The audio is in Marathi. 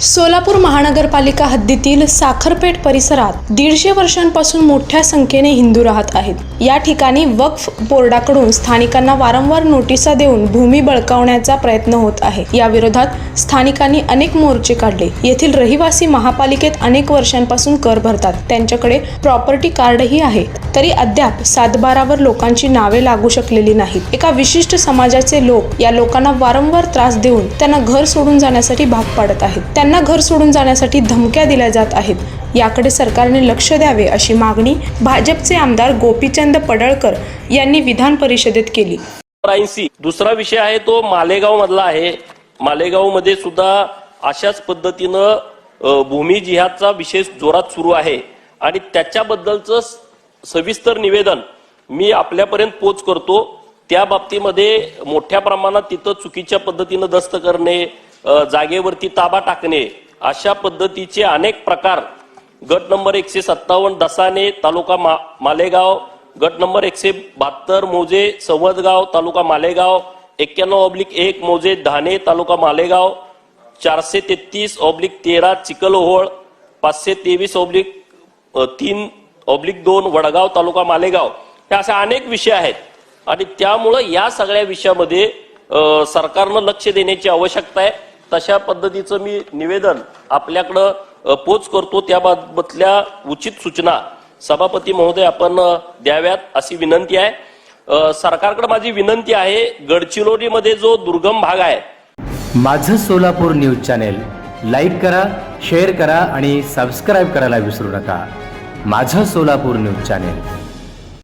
सोलापूर महानगरपालिका हद्दीतील साखरपेठ परिसरात दीडशे वर्षांपासून मोठ्या संख्येने हिंदू राहत आहेत. या ठिकाणी वक्फ बोर्डाकडून स्थानिकांना वारंवार नोटिसा देऊन भूमी बळकावण्याचा प्रयत्न होत आहे. या विरोधात स्थानिकांनी अनेक मोर्चे काढले. येथील रहिवासी महापालिकेत अनेक वर्षांपासून कर भरतात. त्यांच्याकडे प्रॉपर्टी कार्डही आहे. तरी अद्याप सातबारावर लोकांची नावे लागू शकलेली नाहीत. एका विशिष्ट समाजाचे लोक या लोकांना वारंवार त्रास देऊन त्यांना घर सोडून जाण्यासाठी भाग पाडत आहेत. त्यांना घर सोडून जाण्यासाठी धमक्या दिल्या जात आहेत. याकडे सरकारने लक्ष द्यावे अशी मागणी भाजपचे आमदार गोपीचंद पडळकर यांनी विधान परिषदेत केली. ऐंशी. दुसरा विषय आहे तो मालेगाव मधला आहे. मालेगावमध्ये सुद्धा अशाच पद्धतीनं भूमी जिहादचा विशेष जोरात सुरू आहे. आणि त्याच्याबद्दलचं सविस्तर निवेदन मी आपल्यापर्यंत पोच करतो. त्या बाबतीमध्ये मोठ्या प्रमाणात तिथं चुकीच्या पद्धतीनं दस्त करणे जागेवरती ताबा टाकणे अशा पद्धतीचे अनेक प्रकार गट नंबर एकशे सत्तावन्न दसाने तालुका मा, मालेगाव गट नंबर एकशे बहात्तर मोजे सवदगाव तालुका मालेगाव एक्क्याण्णव ऑब्लिक एक मोजे धाने तालुका मालेगाव चारशे तेहतीस ऑब्लिक तेरा चिकलहोळ पाचशे तेवीस ऑब्लिक तीन ऑब्लिक दोन वडगाव तालुका मालेगाव. हे असे अनेक विषय आहेत. आणि त्यामुळं या सगळ्या विषयामध्ये सरकारनं लक्ष देण्याची आवश्यकता आहे. तशा पद्धतीचं मी निवेदन आपल्याकडं पोच करतो. त्याबाबतल्या उचित सूचना सभापती महोदय आपण द्याव्यात अशी विनंती आहे. सरकारकडे माझी विनंती आहे गडचिरोलीमध्ये जो दुर्गम भाग आहे. माझं सोलापूर न्यूज चॅनेल लाईक करा शेअर करा आणि सबस्क्राईब करायला विसरू नका. माझं सोलापूर न्यूज चॅनेल.